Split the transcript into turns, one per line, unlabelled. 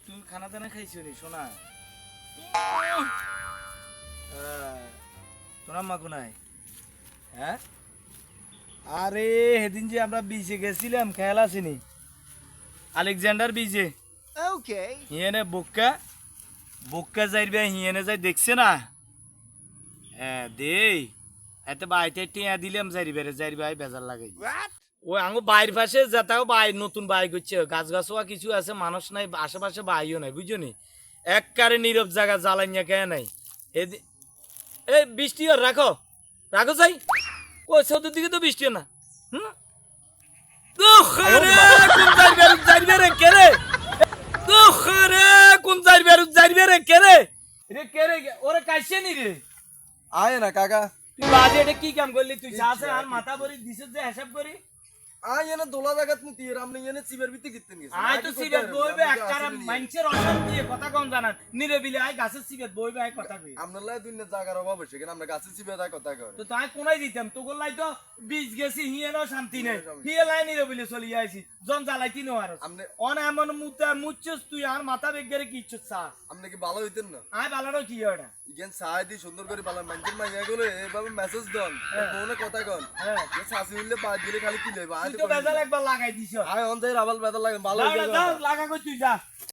তুই খানা দানা খাইছো নি মা কোনায়? হ্যাঁ? আরে সেদিন যে আমরা বিচে গেছিলাম খেয়াল আসেনি আলেকজান্ডার বিচে
Okay.
হিয়েনে বক্কা বক্কা যাইবে হিয়েনে যাই দেখছে না? হ্যাঁ দেই। এতে বাইতে টিয়া দিলাম যাইবে রে যাইবে বেজার লাগাই? ওই আঙ্গো বাইর পাশে যেটাও বাই নতুন বাই করছে। গাছ গাছওয়া কিছু আছে মানুষ নাই আশেপাশে বাইও নাই বুঝছ নি? এককারে নীরব জায়গা জ্বালাইয়া কে নাই? এদি এ বৃষ্টি আর রাখো। রাখো যাই। ও চৌদ্দ দিকে তো বৃষ্টি না। হুম?
আয় না কাকা।
তুই বাজে এটা কি কাম করলি? তুই আর মাথা ভরি দিছিস যে হিসাব করি?
আয় এনে দোলা জায়গাত মুতি এর আমনে এনে চিবের ভিতরে গিতেন গেছে
আয় তো বইবে একটারা মানুষের অশান্তি কথা কম জানান। নিরবিলি আয় গাছের সিবেত বইবে আয় কথা কই।
আপনার লাই দুনিয়া জায়গার অভাব হয়েছে কেন আমরা গাছে চিবে কথা কর
তো তাই কোনাই দিতাম তো তো বীজ গেছি হিয়েরও শান্তি নেই। হিয়ে লাই নিরবিলি চলি আইছি জন জ্বালাইতি নো আর।
আপনি
অন এমন মুতা মুচ্ছস তুই আর মাথা বেগেরে কি ইচ্ছুস চা?
আপনি কি ভালো হইতেন না?
আয় বালারও কি ওটা
ইগেন দিয়ে সুন্দর করে বালা মানুষের মাইয়া গেলে এভাবে মেসেজ দন ফোনে কথা কন।
হ্যাঁ।
শাসি হইলে বাদ দিলে খালি কি লইবা
তুই
তো
বেজাল একবার লাগাই দিছ।
আয় অন যাই রাবাল বেদা লাগে ভালো
লাগা কই তুই যা।